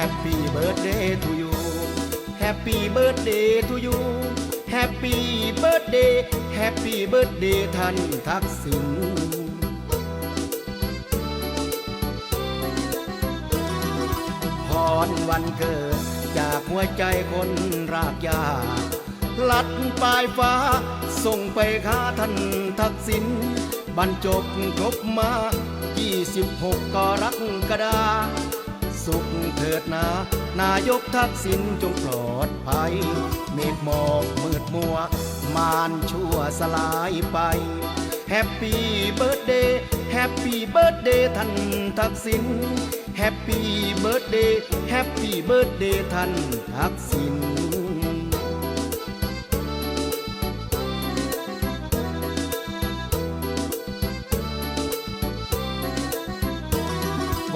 Happy birthday to you Happy birthday to you Happy birthday Happy birthday ท่านทักษิณพรวันเกิด จากหัวใจคนรากหญ้าลัดปลายฟ้า ส่งไปหาท่านทักษิณบรรจบจบมา 26กรกฎา สุขเถิดนานายกทักษิณจงปลอดภัย เมฆหมอกมืดมัว มานชั่วสลายไปแฮปปี้เบิร์ดเดย์แฮปปี้เบิร์ดเดย์ท่านทักษิณแฮปปี้เบิร์ดเดย์แฮปปี้เบิร์ดเดย์ท่านทักษิณ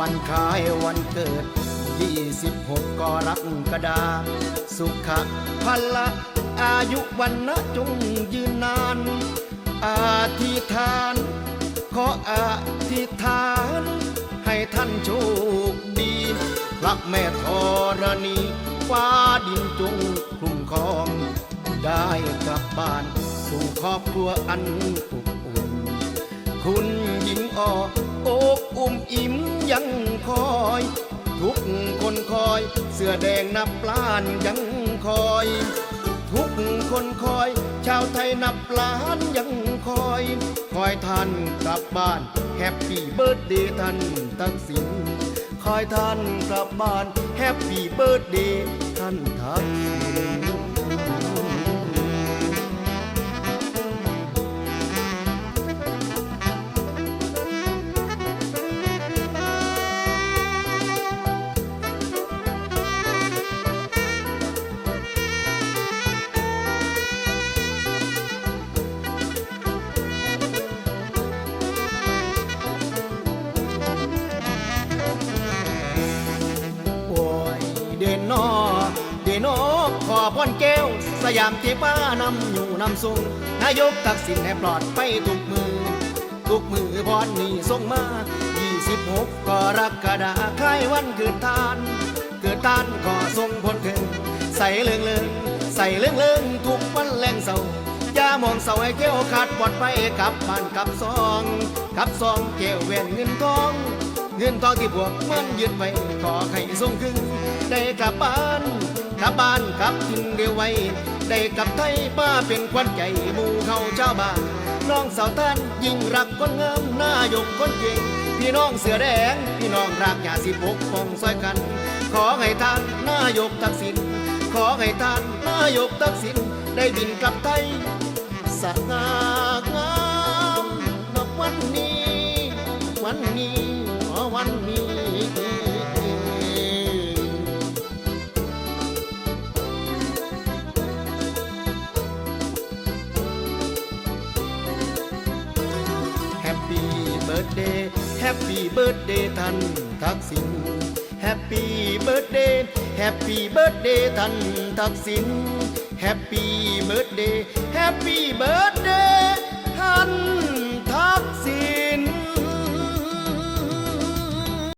วันคล้ายวันเกิด 26กรกฎาสุขะพละ อายุวันนะจงยืนนานอธิษฐาน ขออธิษฐาน ให้ท่านโชคดีพระแม่ธรณีฟ้าดินจงคุ้มครอง ได้กลับบ้านสู่ครอบครัวอันอบอุ่น คุณหญิงอออกอุ้มอิ่ม ยังคอย ทุกคนคอย เสื้อแดงนับล้านยังคอย ทุกคนคอย ชาวไทยนับล้านยังคอย คอยท่านกลับบ้านแฮปปี้เบิร์ดเดย์ท่านทักษิณคอยท่านกลับบ้านแฮปปี้เบิร์ดเดย์ท่านทักษิณ ขอพรแก้ว สยามเทป้านำอยู่นำทรงนายกตักสินให้ปลอดไปทุกมือ ทุกมือพรนี่ส่งมา26กรกฎาคล้ายวันเกิดทาน เกิดทานขอส่งผลถึงใส่เลื่องเลื่องใส่เลื่องเลื่องทุกวันแรงเศร้าอย่ามองเศร้าให้เกี้ยวขาดปลอดไปกับบ้านกับซองกับซองเกี่ยวแหวนเงินทองเงินทองที่พวกมันยึดไว้ขอให้ส่งคืนได้กลับบ้าน กลับบ้านกลับทิ้งเดียวไว้ ได้กลับไทยป้าเป็นควันใจหมู่เขาชาวบ้าน น้องสาวท่านยิ่งรักคนงามนายกคนเก่งพี่น้องเสือแดง พี่น้องรักอย่าสิปกป้องซอยกัน ขอให้ท่านนายกทักษิณขอให้ท่านนายกทักษิณได้บินกลับไทยสง่างามนับวันนี้ วันนี้ เบิร์ดเดย์แฮปปี้เบิร์ดเดย์ท่านทักษิณแฮปปี้เบิร์ดเดย์แฮปปี้เบิร์ดเดย์ท่านทักษิณแฮปปี้เบิร์ดเดย์แฮปปี้เบิร์ดเด